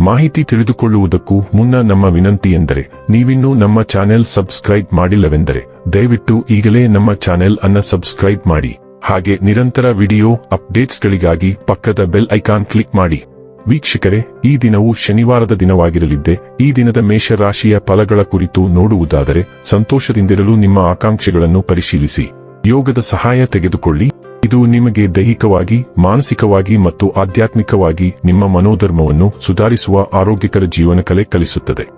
ಮಾಹಿತಿ ತಿಳಿದುಕೊಳ್ಳುವುದಕ್ಕೂ ಮುನ್ನ ನಮ್ಮ ವಿನಂತಿ ಎಂದರೆ, ನೀವಿನ್ನೂ ನಮ್ಮ ಚಾನೆಲ್ ಸಬ್ಸ್ಕ್ರೈಬ್ ಮಾಡಿಲ್ಲವೆಂದರೆ, ದಯವಿಟ್ಟು ಈಗಲೇ ನಮ್ಮ ಚಾನೆಲ್ ಅನ್ನ ಸಬ್ಸ್ಕ್ರೈಬ್ ಮಾಡಿ. ಹಾಗೆ ನಿರಂತರ ವಿಡಿಯೋ ಅಪ್ಡೇಟ್ಸ್ಗಳಿಗಾಗಿ ಪಕ್ಕದ ಬೆಲ್ ಐಕಾನ್ ಕ್ಲಿಕ್ ಮಾಡಿ. ವೀಕ್ಷಕರೇ, ಈ ದಿನವು ಶನಿವಾರದ ದಿನವಾಗಿರಲಿದ್ದೆ. ಈ ದಿನದ ಮೇಷರಾಶಿಯ ಫಲಗಳ ಕುರಿತು ನೋಡುವುದಾದರೆ, ಸಂತೋಷದಿಂದಿರಲು ನಿಮ್ಮ ಆಕಾಂಕ್ಷೆಗಳನ್ನು ಪರಿಶೀಲಿಸಿ. ಯೋಗದ ಸಹಾಯ ತೆಗೆದುಕೊಳ್ಳಿ. ಇದು ನಿಮಗೆ ದೈಹಿಕವಾಗಿ, ಮಾನಸಿಕವಾಗಿ ಮತ್ತು ಆಧ್ಯಾತ್ಮಿಕವಾಗಿ ನಿಮ್ಮ ಮನೋಧರ್ಮವನ್ನು ಸುಧಾರಿಸುವ ಆರೋಗ್ಯಕರ ಜೀವನ ಕಲೆ ಕಲಿಸುತ್ತದೆ.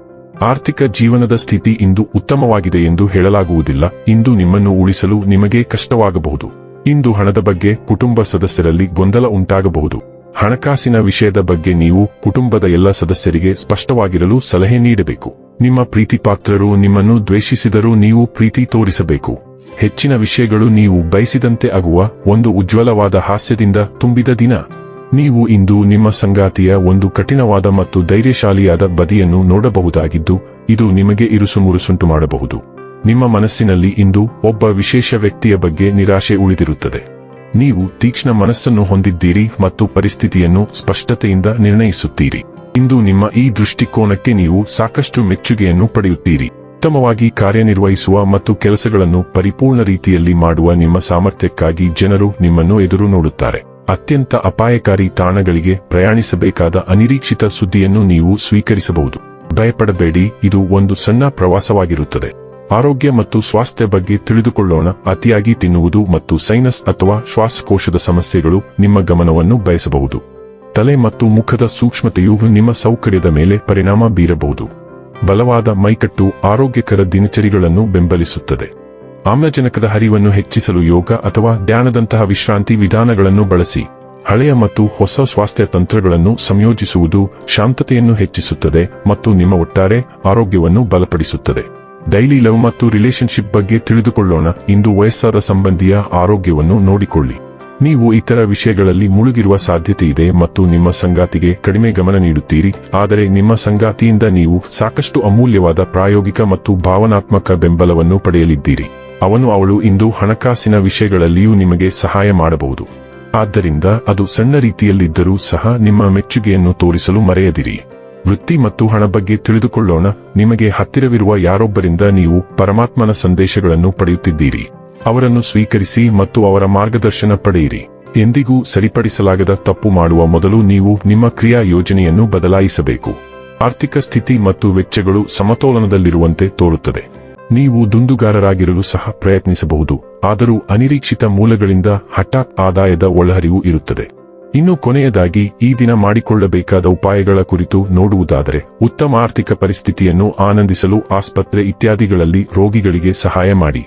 ಆರ್ಥಿಕ ಜೀವನದ ಸ್ಥಿತಿ ಇಂದು ಉತ್ತಮವಾಗಿದೆ ಎಂದು ಹೇಳಲಾಗುವುದಿಲ್ಲ. ಇಂದು ನಿಮ್ಮನ್ನು ಉಳಿಸಲು ನಿಮಗೆ ಕಷ್ಟವಾಗಬಹುದು. ಇಂದು ಹಣದ ಬಗ್ಗೆ ಕುಟುಂಬ ಸದಸ್ಯರಲ್ಲಿ ಗೊಂದಲ ಉಂಟಾಗಬಹುದು. ಹಣಕಾಸಿನ ವಿಷಯದ ಬಗ್ಗೆ ನೀವು ಕುಟುಂಬದ ಎಲ್ಲ ಸದಸ್ಯರಿಗೆ ಸ್ಪಷ್ಟವಾಗಿರಲು ಸಲಹೆ ನೀಡಬೇಕು. ನಿಮ್ಮ ಪ್ರೀತಿ ಪಾತ್ರರು ನಿಮ್ಮನ್ನು ದ್ವೇಷಿಸಿದರೂ ನೀವು ಪ್ರೀತಿ ತೋರಿಸಬೇಕು. ಹೆಚ್ಚಿನ ವಿಷಯಗಳು ನೀವು ಬಯಸಿದಂತೆ ಆಗುವ ಒಂದು ಉಜ್ವಲವಾದ ಹಾಸ್ಯದಿಂದ ತುಂಬಿದ ದಿನ. ನೀವು ಇಂದು ನಿಮ್ಮ ಸಂಗಾತಿಯ ಒಂದು ಕಠಿಣವಾದ ಮತ್ತು ಧೈರ್ಯಶಾಲಿಯಾದ ಬದಿಯನ್ನು ನೋಡಬಹುದಾಗಿದ್ದು, ಇದು ನಿಮಗೆ ಇರುಸುಮುರುಸುಂಟು ಮಾಡಬಹುದು. ನಿಮ್ಮ ಮನಸ್ಸಿನಲ್ಲಿ ಇಂದು ಒಬ್ಬ ವಿಶೇಷ ವ್ಯಕ್ತಿಯ ಬಗ್ಗೆ ನಿರಾಶೆ ಉಳಿದಿರುತ್ತದೆ. ನೀವು ತೀಕ್ಷ್ಣ ಮನಸ್ಸನ್ನು ಹೊಂದಿದ್ದೀರಿ ಮತ್ತು ಪರಿಸ್ಥಿತಿಯನ್ನು ಸ್ಪಷ್ಟತೆಯಿಂದ ನಿರ್ಣಯಿಸುತ್ತೀರಿ. ಇಂದು ನಿಮ್ಮ ಈ ದೃಷ್ಟಿಕೋನಕ್ಕೆ ನೀವು ಸಾಕಷ್ಟು ಮೆಚ್ಚುಗೆಯನ್ನು ಪಡೆಯುತ್ತೀರಿ. ಉತ್ತಮವಾಗಿ ಕಾರ್ಯನಿರ್ವಹಿಸುವ ಮತ್ತು ಕೆಲಸಗಳನ್ನು ಪರಿಪೂರ್ಣ ರೀತಿಯಲ್ಲಿ ಮಾಡುವ ನಿಮ್ಮ ಸಾಮರ್ಥ್ಯಕ್ಕಾಗಿ ಜನರು ನಿಮ್ಮನ್ನು ಎದುರು ನೋಡುತ್ತಾರೆ. ಅತ್ಯಂತ ಅಪಾಯಕಾರಿ ತಾಣಗಳಿಗೆ ಪ್ರಯಾಣಿಸಬೇಕಾದ ಅನಿರೀಕ್ಷಿತ ಸುದ್ದಿಯನ್ನು ನೀವು ಸ್ವೀಕರಿಸಬಹುದು. ಭಯಪಡಬೇಡಿ, ಇದು ಒಂದು ಸಣ್ಣ ಪ್ರವಾಸವಾಗಿರುತ್ತದೆ. ಆರೋಗ್ಯ ಮತ್ತು ಸ್ವಾಸ್ಥ್ಯ ಬಗ್ಗೆ ತಿಳಿದುಕೊಳ್ಳೋಣ. ಅತಿಯಾಗಿ ತಿನ್ನುವುದು ಮತ್ತು ಸೈನಸ್ ಅಥವಾ ಶ್ವಾಸಕೋಶದ ಸಮಸ್ಯೆಗಳು ನಿಮ್ಮ ಗಮನವನ್ನು ಬಯಸಬಹುದು. ತಲೆ ಮತ್ತು ಮುಖದ ಸೂಕ್ಷ್ಮತೆಯು ನಿಮ್ಮ ಸೌಕರ್ಯದ ಮೇಲೆ ಪರಿಣಾಮ ಬೀರಬಹುದು. ಬಲವಾದ ಮೈಕಟ್ಟು ಆರೋಗ್ಯಕರ ದಿನಚರಿಗಳನ್ನು ಬೆಂಬಲಿಸುತ್ತದೆ. ಆಮ್ಲಜನಕದ ಹರಿವನ್ನು ಹೆಚ್ಚಿಸಲು ಯೋಗ ಅಥವಾ ಧ್ಯಾನದಂತಹ ವಿಶ್ರಾಂತಿ ವಿಧಾನಗಳನ್ನು ಬಳಸಿ, ಹಳೆಯ ಮತ್ತು ಹೊಸ ಸ್ವಾಸ್ಥ್ಯ ತಂತ್ರಗಳನ್ನು ಸಂಯೋಜಿಸುವುದು ಶಾಂತತೆಯನ್ನು ಹೆಚ್ಚಿಸುತ್ತದೆ ಮತ್ತು ನಿಮ್ಮ ಒಟ್ಟಾರೆ ಆರೋಗ್ಯವನ್ನು ಬಲಪಡಿಸುತ್ತದೆ. ಡೈಲಿ ಲವ್ ಮತ್ತು ರಿಲೇಶನ್ಶಿಪ್ ಬಗ್ಗೆ ತಿಳಿದುಕೊಳ್ಳೋಣ. ಇಂದು ವಯಸ್ಸಾದ ಸಂಬಂಧಿಯ ಆರೋಗ್ಯವನ್ನು ನೋಡಿಕೊಳ್ಳಿ. ನೀವು ಇತರ ವಿಷಯಗಳಲ್ಲಿ ಮುಳುಗಿರುವ ಸಾಧ್ಯತೆ ಇದೆ ಮತ್ತು ನಿಮ್ಮ ಸಂಗಾತಿಗೆ ಕಡಿಮೆ ಗಮನ ನೀಡುತ್ತೀರಿ. ಆದರೆ ನಿಮ್ಮ ಸಂಗಾತಿಯಿಂದ ನೀವು ಸಾಕಷ್ಟು ಅಮೂಲ್ಯವಾದ ಪ್ರಾಯೋಗಿಕ ಮತ್ತು ಭಾವನಾತ್ಮಕ ಬೆಂಬಲವನ್ನು ಪಡೆಯಲಿದ್ದೀರಿ. ಅವನು ಅವಳು ಇಂದು ಹಣಕಾಸಿನ ವಿಷಯಗಳಲ್ಲಿಯೂ ನಿಮಗೆ ಸಹಾಯ ಮಾಡಬಹುದು. ಆದ್ದರಿಂದ ಅದು ಸಣ್ಣ ರೀತಿಯಲ್ಲಿದ್ದರೂ ಸಹ ನಿಮ್ಮ ಮೆಚ್ಚುಗೆಯನ್ನು ತೋರಿಸಲು ಮರೆಯದಿರಿ. ವೃತ್ತಿ ಮತ್ತು ಹಣ ಬಗ್ಗೆ ತಿಳಿದುಕೊಳ್ಳೋಣ. ನಿಮಗೆ ಹತ್ತಿರವಿರುವ ಯಾರೊಬ್ಬರಿಂದ ನೀವು ಪರಮಾತ್ಮನ ಸಂದೇಶಗಳನ್ನು ಪಡೆಯುತ್ತಿದ್ದೀರಿ. ಅವರನ್ನು ಸ್ವೀಕರಿಸಿ ಮತ್ತು ಅವರ ಮಾರ್ಗದರ್ಶನ ಪಡೆಯಿರಿ. ಎಂದಿಗೂ ಸರಿಪಡಿಸಲಾಗದ ತಪ್ಪು ಮಾಡುವ ಮೊದಲು ನೀವು ನಿಮ್ಮ ಕ್ರಿಯಾ ಯೋಜನೆಯನ್ನು ಬದಲಾಯಿಸಬೇಕು. ಆರ್ಥಿಕ ಸ್ಥಿತಿ ಮತ್ತು ವೆಚ್ಚಗಳು ಸಮತೋಲನದಲ್ಲಿರುವಂತೆ ತೋರುತ್ತದೆ. ನೀವು ದುಂದುಗಾರರಾಗಿರಲು ಸಹ ಪ್ರಯತ್ನಿಸಬಹುದು, ಆದರೂ ಅನಿರೀಕ್ಷಿತ ಮೂಲಗಳಿಂದ ಹಠಾತ್ ಆದಾಯದ ಒಳಹರಿವು ಇರುತ್ತದೆ. ಇನ್ನು ಕೊನೆಯದಾಗಿ, ಈ ದಿನ ಮಾಡಿಕೊಳ್ಳಬೇಕಾದ ಉಪಾಯಗಳ ಕುರಿತು ನೋಡುವುದಾದರೆ, ಉತ್ತಮ ಆರ್ಥಿಕ ಪರಿಸ್ಥಿತಿಯನ್ನು ಆನಂದಿಸಲು ಆಸ್ಪತ್ರೆ ಇತ್ಯಾದಿಗಳಲ್ಲಿ ರೋಗಿಗಳಿಗೆ ಸಹಾಯ ಮಾಡಿ.